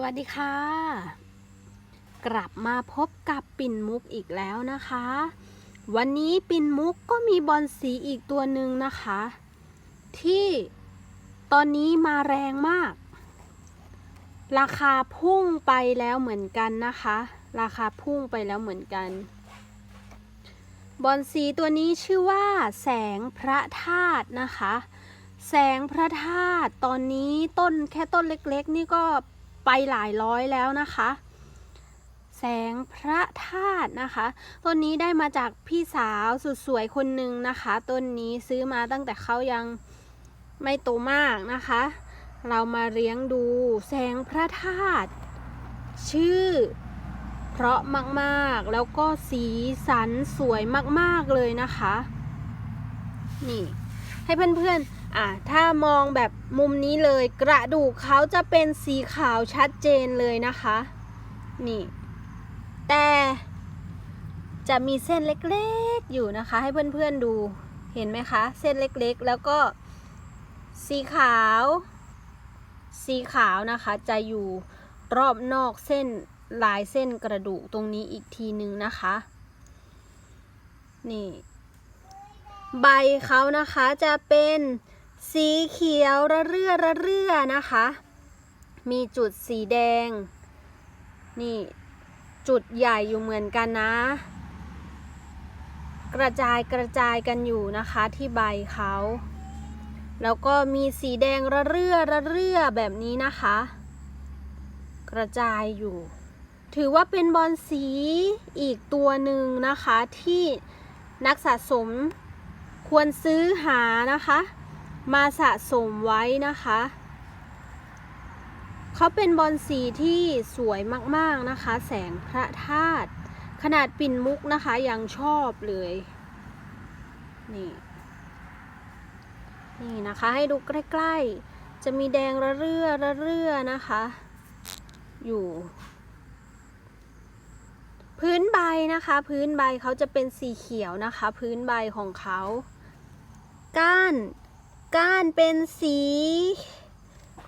วัสดีค่ะ กลับมาพบกับปิ่นมุกอีกแล้วนะคะ วันนี้ปิ่นมุกก็มีบอลสีอีกตัวหนึ่งนะคะ ที่ตอนนี้มาแรงมาก ราคาพุ่งไปแล้วเหมือนกันนะคะ ราคาพุ่งไปแล้วเหมือนกัน บอลสีตัวนี้ชื่อว่าแสงพระธาตุนะคะ แสงพระธาตุตอนนี้ต้นแค่ต้นเล็กๆ นี่ก็ ไปหลายร้อยแล้วนะคะ แสงพระธาตุนะคะต้นนี้ได้มาจากพี่สาวสุดสวยคนหนึ่งนะคะต้นนี้ซื้อมาตั้งแต่เขายังไม่โตมากนะคะ เรามาเลี้ยงดูแสงพระธาตุชื่อเพราะมากๆ แล้วก็สีสันสวยมากๆเลยนะคะ นี่ ให้เพื่อนๆ อะถ้ามองแบบมุมนี้เลยกระดูกเขาจะเป็นสีขาวชัดเจนเลยนะคะ นี่ แต่จะมีเส้นเล็กๆอยู่นะคะ ให้เพื่อนๆดูเห็นไหมคะ เส้นเล็กๆ แล้วก็สีขาว สีขาวนะคะ จะอยู่รอบนอกเส้นลายเส้นกระดูกตรงนี้อีกทีหนึ่งนะคะ นี่ ใบเขานะคะจะเป็น สีเขียวระเรื่อระเรื่อนะคะ มีจุดสีแดง นี่จุดใหญ่อยู่เหมือนกันนะ กระจายกระจายกันอยู่นะคะที่ใบเขา แล้วก็มีสีแดงระเรื่อระเรื่อแบบนี้นะคะ กระจายอยู่ ถือว่าเป็นบอลสีอีกตัวหนึ่งนะคะที่นักสะสมควรซื้อหานะคะ มาสะสมไว้นะคะ เขาเป็นบอลสีที่สวยมากๆนะคะ แสงพระธาตุขนาดปิ่นมุกนะคะยังชอบเลย นี่ นี่นะคะให้ดูใกล้ ๆ จะมีแดงระเรื่อระเรื่อนะคะ อยู่ พื้นใบนะคะ พื้นใบเขาจะเป็นสีเขียวนะคะ พื้นใบของเขาก้าน ก้านเป็นสี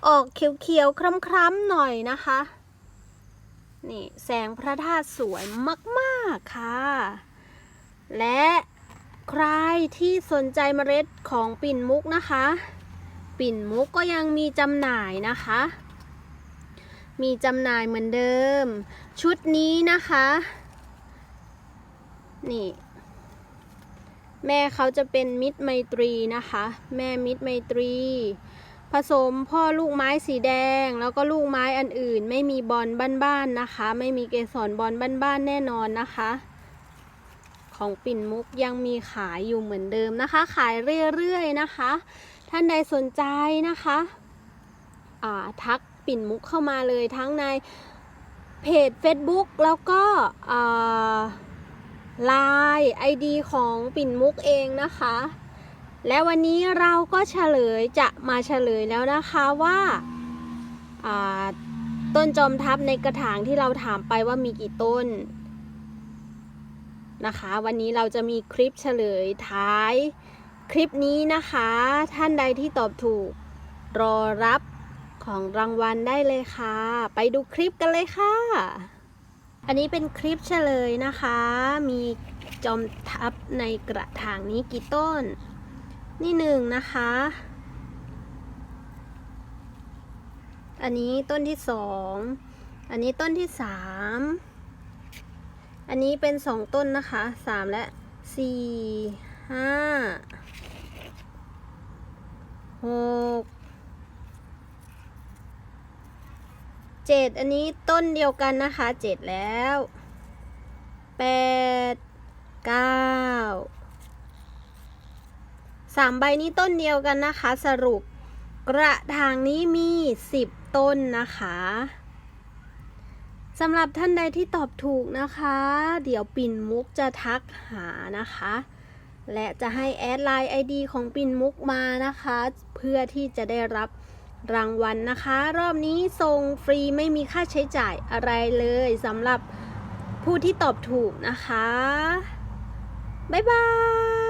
ออกเขียวๆคล้ำๆหน่อยนะคะ นี่แสงพระธาตุสวยมากๆค่ะ และใครที่สนใจเมล็ดของปิ่นมุกนะคะ ปิ่นมุกก็ยังมีจำหน่ายนะคะ มีจำหน่ายเหมือนเดิม ชุดนี้นะคะ นี่ แม่เขาจะเป็นมิตรไมตรีนะคะ แม่มิตรไมตรี ผสมพ่อลูกไม้สีแดง แล้วก็ลูกไม้อันอื่น ไม่มีบอลบ้านๆนะคะ ไม่มีเกสรบอลบ้านๆแน่นอนนะคะ ของปิ่นมุกยังมีขายอยู่เหมือนเดิมนะคะ ขายเรื่อยๆนะคะ ท่านใดสนใจนะคะทักปิ่นมุกเข้ามาเลยทั้งในเพจ Facebook แล้วก็ ไลน์ไอดีของปิ่นมุกเองนะคะ และวันนี้เราก็เฉลยจะมาเฉลยแล้วนะคะว่าาต้นจอมทัพในกระถางที่เราถามไปว่ามีกี่ต้นนะคะ วันนี้เราจะมีคลิปเฉลยท้ายคลิปนี้นะคะ ท่านใดที่ตอบถูกรอรับของรางวัลได้เลยค่ะ ไปดูคลิปกันเลยค่ะ อันนี้เป็นคลิปเฉลยนะคะ มีจอมทัพในกระถางนี้กี่ต้น นี่หนึ่งนะคะ อันนี้ต้นที่สอง อันนี้ต้นที่สาม อันนี้เป็นสองต้นนะคะสามและสี่ห้าหก เจ็ดอันนี้ต้นเดียวกันนะคะเจ็ดแล้วแปดเก้าสามใบนี้ต้นเดียวกันนะคะ สรุปกระถางนี้มีสิบต้นนะคะสำหรับท่านใดที่ตอบถูกนะคะ เดี๋ยวปิ่นมุกจะทักหานะคะ และจะให้แอดไลน์ ID ของปิ่นมุกมานะคะ เพื่อที่จะได้รับ รางวัลนะคะ รอบนี้ส่งฟรีไม่มีค่าใช้จ่ายอะไรเลยสำหรับผู้ที่ตอบถูกนะคะ บ๊ายบาย